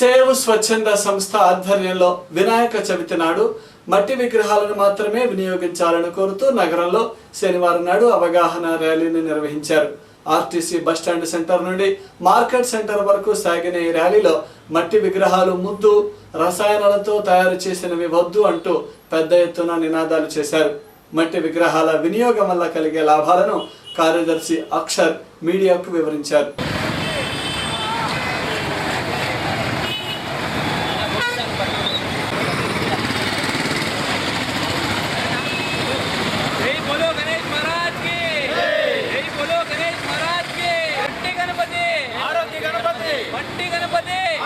Save స్వచ్ఛంద సంస్థ ఆధ్వర్యంలో వినాయక చవితి నాడు మట్టి విగ్రహాలను మాత్రమే వినియోగించాలని కోరుతూ నగరంలో శనివారం నాడు అవగాహన ర్యాలీని నిర్వహించారు. ఆర్టీసీ బస్టాండ్ సెంటర్ నుండి మార్కెట్ సెంటర్ వరకు సాగిన ఈ ర్యాలీలో మట్టి విగ్రహాలు ముద్దు రసాయనాలతో తయారు చేసినవి వద్దు అంటూ పెద్ద ఎత్తున నినాదాలు చేశారు. మట్టి విగ్రహాల వినియోగం వల్ల కలిగే లాభాలను కార్యదర్శి అక్షర్ మీడియాకు వివరించారు. మట్టి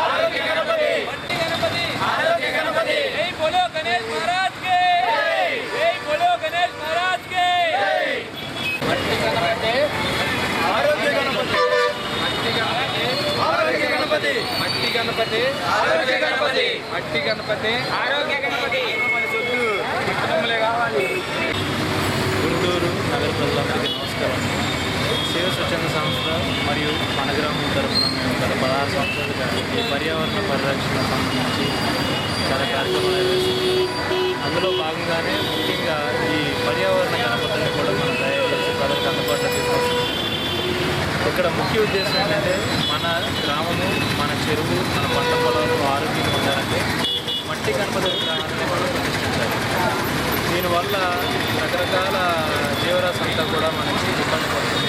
ఆరోగ్య గణపతి! మట్టి గణపతి! ఆరోగ్య గణపతి! గణేష్ గణేష్ మట్టి ఆరోగ్య గణపతి! ఆరోగ్య గణపతి! మట్టి గణపతి! ఆరోగ్య గణపతి! మట్టి గణపతి! ఆరోగ్య గణపతి! గుంటూరు నగర ప్రజలందరికీ నమస్కారం. శివ స్వచ్ఛంద సంస్థ మరియు మన గ్రామం తరఫున మేము గత సంవత్సరాలుగా ఈ పర్యావరణ పరిరక్షణ సంబంధించి చాలా కార్యక్రమాలు నిర్వహిస్తుంది అందులో భాగంగానే ముఖ్యంగా ఈ పర్యావరణ గణపతిని కూడా మనం తయారు చేసి ప్రజలకు అందుబాటులో తీసుకొస్తున్నాం ఇక్కడ ముఖ్య ఉద్దేశం ఏంటంటే మన గ్రామము మన చెరువు మన పంట పొలాలు ఆరోగ్యం పొందాలంటే మట్టి గణపతి విగ్రహాన్ని కూడా ప్రతిష్ఠించాలి. దీనివల్ల రకరకాల జీవరాశి అంతా కూడా మనకి ఇబ్బంది పడుతుంది.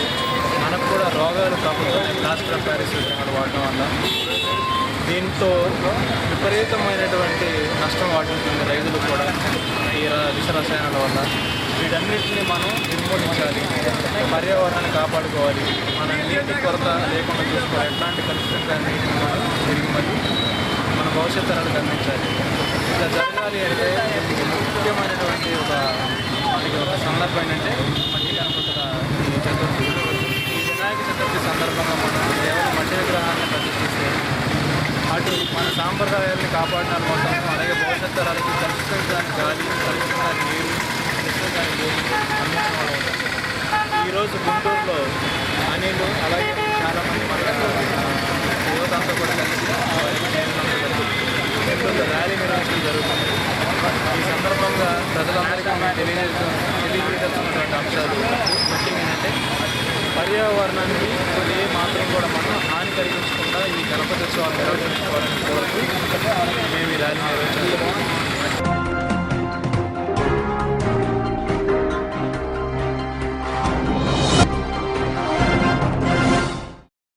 కూడా రోగాలు కమ్ముతుంది ప్లాస్టర్ ఆఫ్ ప్యారిస్ వాడటం వల్ల దీంతో విపరీతమైనటువంటి నష్టం వాటిల్తుంది రైతులు కూడా ఈ విష రసాయనాల వల్ల. వీటన్నిటిని మనం నిర్మూలించాలి పర్యావరణాన్ని కాపాడుకోవాలి. మన నీటి కొరత లేకుండా చూసుకోవాలి. ఎట్లాంటి కలుషిత మనం తిరిగి మళ్ళీ మన భవిష్యత్ తరాలకు అందించాలి ఇట్లా జరగాలి అంటే ముఖ్యమైనటువంటి ఒక మనకి ఒక సందర్భం ఏంటంటే మట్టి గణపతుల ఈ చతుర్థి ఈ వినాయక చతుర్థి సందర్భంగా మనం కేవలం మట్టి విగ్రహాన్ని ప్రతిష్ఠిస్తే అటు మన సాంప్రదాయాన్ని కాపాడడం కోసం అలాగే భవిష్యత్ తరాలకి కలుషితం గాలి కలుషితం నీరు కలుషితం అందించడం ఈరోజు గుంటూరులో అనిలు అలాగే చాలామంది మన యువతంతా కూడా కలిసి బయట ర్యాలీ నిర్వహించడం జరుగుతుంది. ఈ సందర్భంగా ప్రజలందరికీ తెలియజేస్తున్న తెలియజేస్తున్నటువంటి అంశాలు. ముఖ్యంగా ఏంటంటే పర్యావరణానికి ఏ మాత్రం కూడా మనం హాని కలిగించకుండా ఈ గణపతి ఉత్సవాలు నిర్వహించుకోవాలని కోరుతూ మేము ఈ ర్యాలీ నిర్వహించాలి